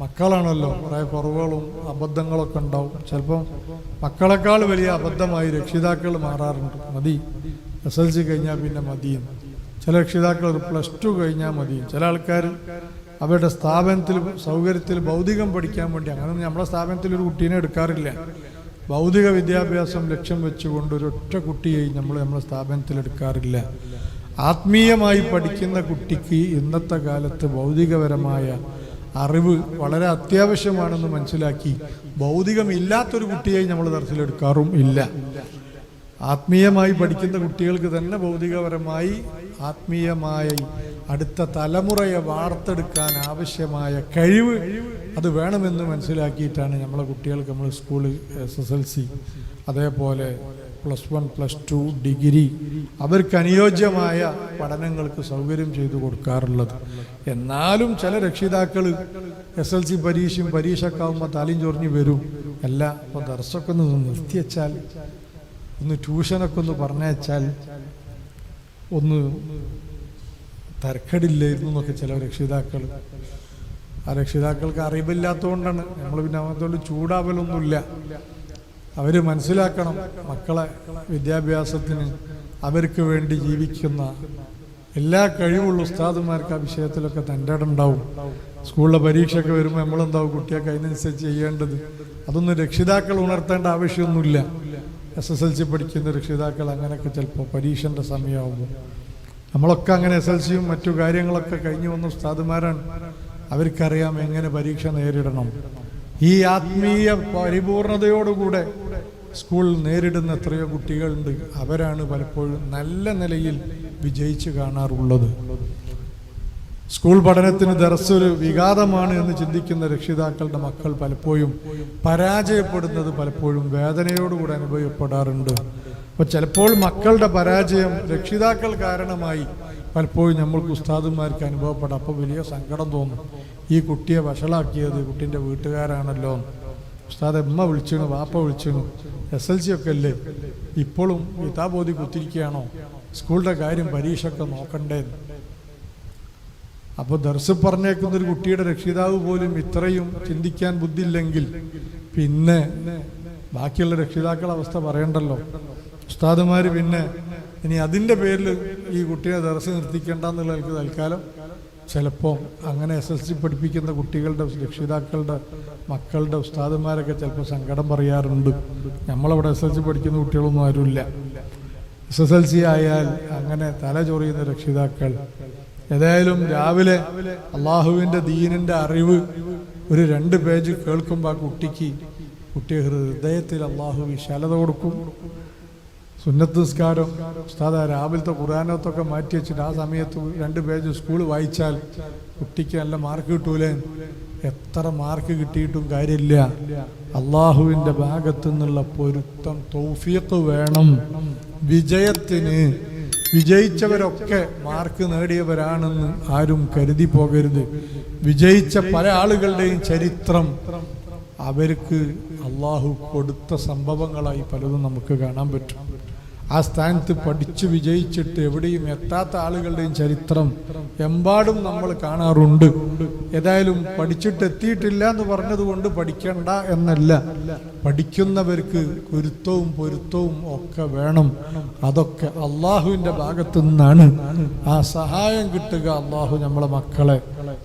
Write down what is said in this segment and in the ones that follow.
മക്കളാണല്ലോ കുറേ കുറവുകളും അബദ്ധങ്ങളൊക്കെ ഉണ്ടാവും. ചിലപ്പം മക്കളെക്കാൾ വലിയ അബദ്ധമായി രക്ഷിതാക്കൾ മാറാറുണ്ട്. മതി. എസ് എൽ സി കഴിഞ്ഞാൽ പിന്നെ മതിയും. ചില രക്ഷിതാക്കൾ ഒരു പ്ലസ് ടു കഴിഞ്ഞാൽ മതിയും. ചില ആൾക്കാർ അവരുടെ സ്ഥാപനത്തിൽ സൗകര്യത്തിൽ ഭൗതികം പഠിക്കാൻ വേണ്ടി അങ്ങനെ നമ്മുടെ സ്ഥാപനത്തിൽ ഒരു കുട്ടീനെ എടുക്കാറില്ല. ഭൗതിക വിദ്യാഭ്യാസം ലക്ഷ്യം വെച്ചുകൊണ്ട് ഒരൊറ്റ കുട്ടിയെ നമ്മൾ നമ്മുടെ സ്ഥാപനത്തിൽ എടുക്കാറില്ല. ആത്മീയമായി പഠിക്കുന്ന കുട്ടിക്ക് ഇന്നത്തെ കാലത്ത് ഭൗതികപരമായ അറിവ് വളരെ അത്യാവശ്യമാണെന്ന് മനസ്സിലാക്കി ഭൗതികമില്ലാത്തൊരു കുട്ടിയെ നമ്മൾ തരത്തിലെടുക്കാറും ഇല്ല. ആത്മീയമായി പഠിക്കുന്ന കുട്ടികൾക്ക് തന്നെ ഭൗതികപരമായി ആത്മീയമായി അടുത്ത തലമുറയെ വാർത്തെടുക്കാൻ ആവശ്യമായ കഴിവ് അത് വേണമെന്ന് മനസ്സിലാക്കിയിട്ടാണ് നമ്മളെ കുട്ടികൾക്ക് നമ്മൾ സ്കൂളിൽ എസ് എസ് എൽ സി അതേപോലെ plus one plus two degree അവർക്ക് അനുയോജ്യമായ പഠനങ്ങൾക്ക് സൗകര്യം ചെയ്തു കൊടുക്കാറുള്ളത്. എന്നാലും ചില രക്ഷിതാക്കൾ എസ് എൽ സി പരീക്ഷയും പരീക്ഷയൊക്കെ ആകുമ്പോൾ തലയും ചൊറിഞ്ഞ് വരും. അല്ല അപ്പോൾ ദർശൊക്കെ ഒന്ന് നിർത്തിവെച്ചാൽ ഒന്ന് ട്യൂഷനൊക്കെ ഒന്ന് പറഞ്ഞയച്ചാൽ ഒന്ന് തരക്കടില്ലായിരുന്നു എന്നൊക്കെ ചില രക്ഷിതാക്കൾ ആ രക്ഷിതാക്കൾക്ക് അറിവില്ലാത്തതുകൊണ്ടാണ് നമ്മൾ പിന്നെ അങ്ങനത്തോട് ചൂടാവലൊന്നുമില്ല. അവർ മനസ്സിലാക്കണം മക്കളെ വിദ്യാഭ്യാസത്തിന് അവർക്ക് വേണ്ടി ജീവിക്കുന്ന എല്ലാ കഴിവുള്ള ഉസ്താദുമാർക്ക് ആ വിഷയത്തിലൊക്കെ തന്റെ ഉണ്ടാവും സ്കൂളിലെ പരീക്ഷയൊക്കെ വരുമ്പോൾ നമ്മളെന്താവും കുട്ടിയൊക്കെ അതിനനുസരിച്ച് ചെയ്യേണ്ടത്? അതൊന്നും രക്ഷിതാക്കൾ ഉണർത്തേണ്ട ആവശ്യമൊന്നുമില്ല. എസ് എസ് എൽ സി പഠിക്കുന്ന രക്ഷിതാക്കൾ അങ്ങനെയൊക്കെ ചിലപ്പോൾ പരീക്ഷന്റെ സമയമാകുമ്പോൾ നമ്മളൊക്കെ അങ്ങനെ എസ് എൽ സിയും മറ്റു കാര്യങ്ങളൊക്കെ കഴിഞ്ഞു വന്ന ഉസ്താദുമാരാണ്. അവർക്കറിയാം എങ്ങനെ പരീക്ഷ നേരിടണം. ഈ ആത്മീയ പരിപൂർണതയോടുകൂടെ സ്കൂളിൽ നേരിടുന്ന എത്രയോ കുട്ടികളുണ്ട്. അവരാണ് പലപ്പോഴും നല്ല നിലയിൽ വിജയിച്ച് കാണാറുള്ളത്. സ്കൂൾ പഠനത്തിന് ദർസൊരു വിഘാതമാണ് എന്ന് ചിന്തിക്കുന്ന രക്ഷിതാക്കളുടെ മക്കൾ പലപ്പോഴും പരാജയപ്പെടുന്നത് പലപ്പോഴും വേദനയോടുകൂടി അനുഭവപ്പെടാറുണ്ട്. അപ്പോൾ ചിലപ്പോൾ മക്കളുടെ പരാജയം രക്ഷിതാക്കൾ കാരണമായി പലപ്പോഴും നമ്മൾക്ക് ഉസ്താദുമാർക്ക് അനുഭവപ്പെടാം. അപ്പോൾ വലിയ സങ്കടം തോന്നും. ഈ കുട്ടിയെ വഷളാക്കിയത് കുട്ടീന്റെ വീട്ടുകാരാണല്ലോ. ഉസ്താദ് എമ്മ വിളിച്ചിണു വാപ്പ വിളിച്ചിണു എസ് എൽ സി ഒക്കെ അല്ലേ? ഇപ്പോഴും ഗീതാബോധി കുത്തിരിക്കുകയാണോ? സ്കൂളിന്റെ കാര്യം പരീക്ഷയൊക്കെ നോക്കണ്ടേ അപ്പോൾ ദർസ് പറഞ്ഞേക്കുന്ന ഒരു കുട്ടിയുടെ രക്ഷിതാവ് പോലും ഇത്രയും ചിന്തിക്കാൻ ബുദ്ധിയില്ലെങ്കിൽ പിന്നെ ബാക്കിയുള്ള രക്ഷിതാക്കളുടെ അവസ്ഥ പറയണ്ടല്ലോ. ഉസ്താദുമാർ പിന്നെ ഇനി അതിന്റെ പേരിൽ ഈ കുട്ടിയെ ദർസ് നിർത്തിക്കേണ്ടെന്നുള്ള എനിക്ക് തൽക്കാലം. ചിലപ്പോൾ അങ്ങനെ എസ് എൽ സി പഠിപ്പിക്കുന്ന കുട്ടികളുടെ രക്ഷിതാക്കളുടെ മക്കളുടെ ഉസ്താദുമാരൊക്കെ ചിലപ്പോൾ സങ്കടം പറയാറുണ്ട്. നമ്മളവിടെ എസ് എൽ സി പഠിക്കുന്ന കുട്ടികളൊന്നും ആരുമില്ല. എസ് എസ് എൽ സി ആയാൽ അങ്ങനെ തല ചൊറിയുന്ന രക്ഷിതാക്കൾ. ഏതായാലും രാവിലെ അള്ളാഹുവിന്റെ ദീനിന്റെ അറിവ് ഒരു രണ്ട് പേജ് കേൾക്കുമ്പോൾ ആ കുട്ടിക്ക് കുട്ടി ഹൃദയത്തിൽ അള്ളാഹു വിശാലത കൊടുക്കും. സുന്നത്ത് നിസ്കാരം ഉസ്താദ് രാവിലത്തെ ഖുറാനത്തൊക്കെ മാറ്റി വെച്ചിട്ട് ആ സമയത്ത് രണ്ട് പേജ് സ്കൂൾ വായിച്ചാൽ കുട്ടിക്ക് നല്ല മാർക്ക് കിട്ടൂലേ? എത്ര മാർക്ക് കിട്ടിയിട്ടും കാര്യമില്ല. അള്ളാഹുവിന്റെ ഭാഗത്തു നിന്നുള്ള പൊരുത്തം തൗഫീഖ് വേണം. വിജയത്തിന് വിജയിച്ചവരൊക്കെ മാർക്ക് നേടിയവരാണെന്ന് ആരും കരുതി പോകരുത്. വിജയിച്ച പല ആളുകളുടെയും ചരിത്രം അവർക്ക് അള്ളാഹു കൊടുത്ത സംഭവങ്ങളായി പലതും നമുക്ക് കാണാൻ പറ്റും. ആ സ്ഥാനത്ത് പഠിച്ചു വിജയിച്ചിട്ട് എവിടെയും എത്താത്ത ആളുകളുടെയും ചരിത്രം എമ്പാടും നമ്മൾ കാണാറുണ്ട്. ഏതായാലും പഠിച്ചിട്ട് എത്തിയിട്ടില്ല എന്ന് പറഞ്ഞതുകൊണ്ട് പഠിക്കണ്ട എന്നല്ല. പഠിക്കുന്നവർക്ക് കുരുത്തവും പൊരുത്തവും ഒക്കെ വേണം. അതൊക്കെ അള്ളാഹുവിന്റെ ഭാഗത്തു നിന്നാണ് ആ സഹായം കിട്ടുക അള്ളാഹു നമ്മളെ മക്കളെ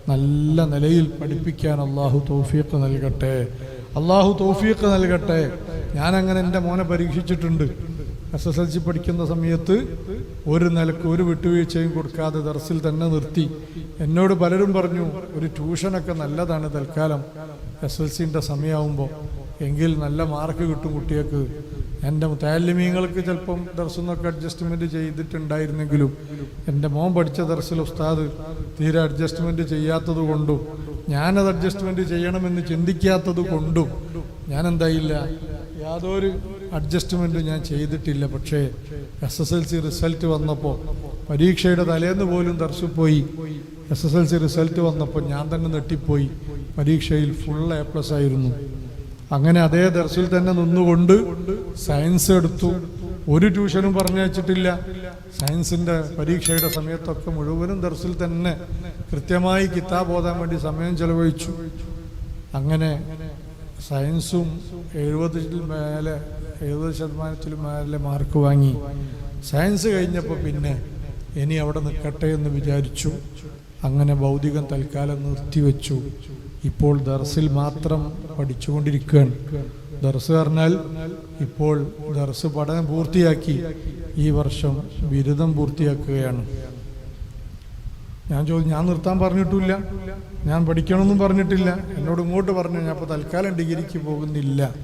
നല്ല നിലയിൽ പഠിപ്പിക്കാൻ അള്ളാഹു തൗഫീഖ് നൽകട്ടെ. അള്ളാഹു തൗഫീഖ് നൽകട്ടെ. ഞാനങ്ങനെ എന്റെ മോനെ പരീക്ഷിച്ചിട്ടുണ്ട്. എസ് എസ് എൽ സി പഠിക്കുന്ന സമയത്ത് ഒരു നിലയ്ക്ക് ഒരു വിട്ടുവീഴ്ചയും കൊടുക്കാതെ ദർസിൽ തന്നെ നിർത്തി. എന്നോട് പലരും പറഞ്ഞു ഒരു ട്യൂഷനൊക്കെ നല്ലതാണ് തൽക്കാലം. എസ് എൽ സിന്റെ സമയമാകുമ്പോൾ എങ്കിൽ നല്ല മാർക്ക് കിട്ടും കുട്ടികൾക്ക്. എന്റെ താലിമീങ്ങൾക്ക് ചിലപ്പം ദർശനമൊക്കെ അഡ്ജസ്റ്റ്മെന്റ് ചെയ്തിട്ടുണ്ടായിരുന്നെങ്കിലും എന്റെ മോൻ പഠിച്ച ദർസിൽ ഉസ്താദ് തീരെ അഡ്ജസ്റ്റ്മെന്റ് ചെയ്യാത്തത് കൊണ്ടും ഞാനത് അഡ്ജസ്റ്റ്മെന്റ് ചെയ്യണമെന്ന് ചിന്തിക്കാത്തത് കൊണ്ടും ഞാൻ എന്തായില്ല യാതൊരു അഡ്ജസ്റ്റ്മെന്റും ഞാൻ ചെയ്തിട്ടില്ല. പക്ഷേ S S L C result വന്നപ്പോൾ പരീക്ഷയുടെ തലേന്ന് പോലും പോയി S S L C result വന്നപ്പോൾ ഞാൻ തന്നെ നെട്ടിപ്പോയി പരീക്ഷയിൽ ഫുൾ എ പ്ലസ് ആയിരുന്നു. അങ്ങനെ അതേ ദർശിൽ തന്നെ നിന്നുകൊണ്ട് സയൻസ് എടുത്തു. ഒരു ട്യൂഷനും പറഞ്ഞയച്ചിട്ടില്ല സയൻസിന്റെ പരീക്ഷയുടെ സമയത്തൊക്കെ മുഴുവനും ദർശിൽ തന്നെ കൃത്യമായി കിതാബ് ഓതാൻ വേണ്ടി സമയം ചെലവഴിച്ചു. അങ്ങനെ സയൻസും എഴുപതിൽ മേലെ എഴുപത് ശതമാനത്തിലും മേലെ മാർക്ക് വാങ്ങി. സയൻസ് കഴിഞ്ഞപ്പോൾ പിന്നെ ഇനി അവിടെ നിൽക്കട്ടെ എന്ന് വിചാരിച്ചു. അങ്ങനെ ഭൗതികം തൽക്കാലം നിർത്തിവെച്ചു. ഇപ്പോൾ ദർസിൽ മാത്രം പഠിച്ചുകൊണ്ടിരിക്കുകയാണ്. ദർസ് പറഞ്ഞാൽ ഇപ്പോൾ ദർസ് പഠനം പൂർത്തിയാക്കി ഈ വർഷം ബിരുദം പൂർത്തിയാക്കുകയാണ്. ഞാൻ ചോദിച്ചു ഞാൻ നിർത്താൻ പറഞ്ഞിട്ടില്ല. ഞാൻ പഠിക്കണമെന്നും പറഞ്ഞിട്ടില്ല. എന്നോട് ഇങ്ങോട്ട് പറഞ്ഞു ഞാൻ അപ്പോൾ തൽക്കാലം ഡിഗ്രിക്ക് പോകുന്നില്ല.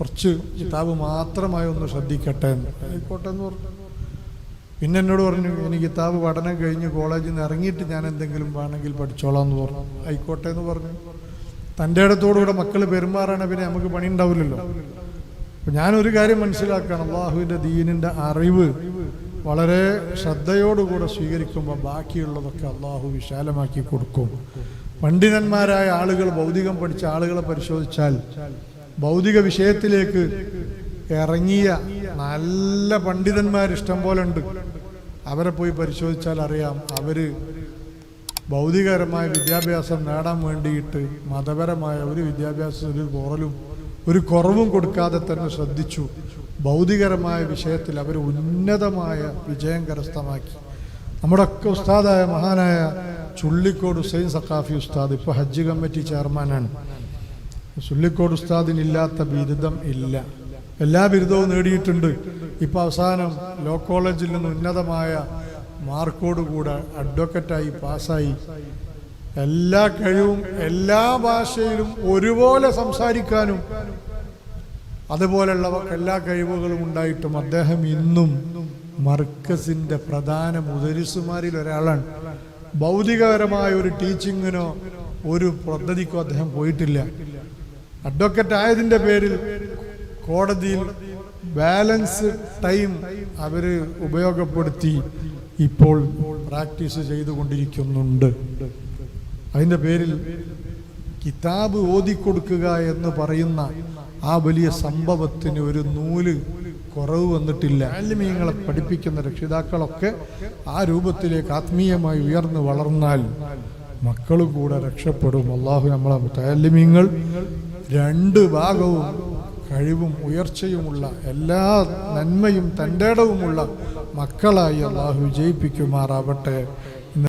കുറച്ച് കിതാബ് മാത്രമായി ഒന്ന് ശ്രദ്ധിക്കട്ടെ എന്ന്. ആയിക്കോട്ടെ എന്ന് പറഞ്ഞു. പിന്നെ എന്നോട് പറഞ്ഞു എനിക്ക് കിതാബ് പഠനം കഴിഞ്ഞ് കോളേജിൽ നിന്ന് ഇറങ്ങിയിട്ട് ഞാൻ എന്തെങ്കിലും വേണമെങ്കിൽ പഠിച്ചോളാം എന്ന് പറഞ്ഞു. ആയിക്കോട്ടെ എന്ന് പറഞ്ഞു. തന്റെ ഇടത്തോടുകൂടെ മക്കൾ പെരുമാറാണ് പിന്നെ നമുക്ക് പണി ഉണ്ടാവില്ലല്ലോ. അപ്പം ഞാനൊരു കാര്യം മനസ്സിലാക്കണം. അള്ളാഹുവിന്റെ ദീനിന്റെ അറിവ് വളരെ ശ്രദ്ധയോടുകൂടെ സ്വീകരിക്കുമ്പോൾ ബാക്കിയുള്ളതൊക്കെ അള്ളാഹു വിശാലമാക്കി കൊടുക്കും. പണ്ഡിതന്മാരായ ആളുകൾ ഭൗതികം പഠിച്ച ആളുകളെ പരിശോധിച്ചാൽ ഭൗതിക വിഷയത്തിലേക്ക് ഇറങ്ങിയ നല്ല പണ്ഡിതന്മാർ ഇഷ്ടം പോലെ ഉണ്ട് അവരെ പോയി പരിശോധിച്ചാൽ അറിയാം അവർ ഭൗതികപരമായ വിദ്യാഭ്യാസം നേടാൻ വേണ്ടിയിട്ട് മതപരമായ ഒരു വിദ്യാഭ്യാസത്തിൽ ഒരു കുറലും ഒരു കുറവും കൊടുക്കാതെ തന്നെ ശ്രദ്ധിച്ചു. ഭൗതികരമായ വിഷയത്തിൽ അവർ ഉന്നതമായ വിജയം കരസ്ഥമാക്കി. നമ്മുടെ ഒക്കെ ഉസ്താദായ മഹാനായ ചുള്ളിക്കോട് ഹുസൈൻ സഖാഫി ഉസ്താദ് ഇപ്പോൾ ഹജ്ജ് കമ്മിറ്റി ചെയർമാനാണ്. ചുള്ളിക്കോട് ഉസ്താദിനില്ലാത്ത ബിരുദം ഇല്ല. എല്ലാ ബിരുദവും നേടിയിട്ടുണ്ട്. ഇപ്പം അവസാനം ലോ കോളേജിൽ നിന്ന് ഉന്നതമായ മാർക്കോടുകൂടെ അഡ്വക്കറ്റായി പാസ്സായി. എല്ലാ കഴിവും എല്ലാ ഭാഷയിലും ഒരുപോലെ സംസാരിക്കാനും അതുപോലുള്ള എല്ലാ കഴിവുകളും ഉണ്ടായിട്ടും അദ്ദേഹം ഇന്നും മർക്കസിന്റെ പ്രധാന മുദരിസുമാരിൽ ഒരാളാണ്. ഭൗതികപരമായ ഒരു ടീച്ചിങ്ങിനോ ഒരു പദ്ധതിക്കോ അദ്ദേഹം പോയിട്ടില്ല. അഡ്വക്കറ്റ് ആയതിന്റെ പേരിൽ കോടതിയിൽ ബാലൻസ് ടൈം അവർ ഉപയോഗപ്പെടുത്തി ഇപ്പോൾ പ്രാക്ടീസ് ചെയ്തുകൊണ്ടിരിക്കുന്നുണ്ട്. അതിന്റെ പേരിൽ കിതാബ് ഓതിക്കൊടുക്കുക എന്ന് പറയുന്ന ആ വലിയ സംഭവത്തിന് ഒരു നൂൽ കുറവ് വന്നിട്ടില്ല. ആലിമീങ്ങളെ പഠിപ്പിക്കുന്ന രക്ഷിതാക്കളൊക്കെ ആ രൂപത്തിലേക്ക് ആത്മീയമായി ഉയർന്നു വളർന്നാൽ മക്കൾ കൂടെ രക്ഷപ്പെടും. അള്ളാഹു നമ്മളെ താലിമീങ്ങൾ രണ്ട് ഭാഗവും കഴിവും ഉയർച്ചയുമുള്ള എല്ലാ നന്മയും തന്റെ ഇടവുമുള്ള മക്കളായി അള്ളാഹു വിജയിപ്പിക്കുമാറാവട്ടെ.